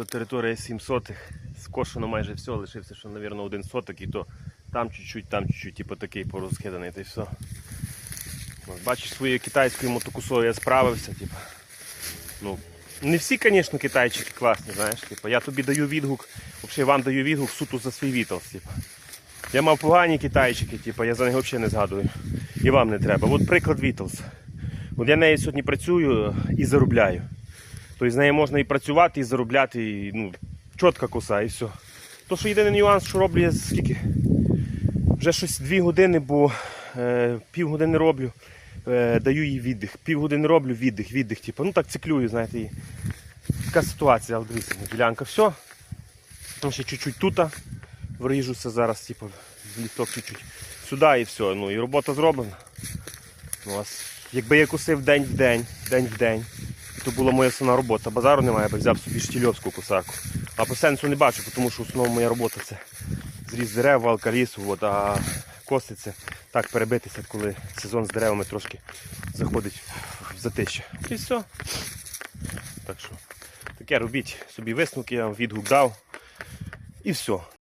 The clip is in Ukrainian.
то територія 7 сотих. Скошено майже все, лишився, що, мабуть, один соток і то там чуть-чуть, там чуть-чуть, типу такий порозкиданий, та й все. От, бачиш, своєю китайською мотокусою я справився, типу. Ну, не всі, звісно, китайчики класні, знаєш. Типу, я тобі даю відгук, взагалі вам даю відгук суто за свій Вітлз. Типу. Я мав погані китайчики, типу, я за них взагалі не згадую. І вам не треба. От приклад Вітлз. От я нею сьогодні працюю і заробляю. Тобто з нею можна і працювати, і заробляти, і ну, чітка коса, і все. То, що єдиний нюанс, що роблю я скільки? Вже щось дві години, бо е, півгодини роблю, е, даю їй віддих. Півгодини роблю, віддих, віддих. Типу. Ну так циклюю, знаєте. І... Така ситуація, але дивіться, ділянка все. Ну, ще чуть-чуть тут вріжуся зараз, типу, в літок чуть-чуть. Сюди і все. Ну і робота зроблена. Ну, якби я косив день в день, день в день, то була моя основна робота. Базару немає, я б взяв собі штільовську косарку. А по сенсу не бачу, тому що основна моя робота це зріз дерев, валка лісу, от, а коси це так перебитися, коли сезон з деревами трошки заходить в затище. І все. Так що таке робіть собі висновки, я вам відгук дав. І все.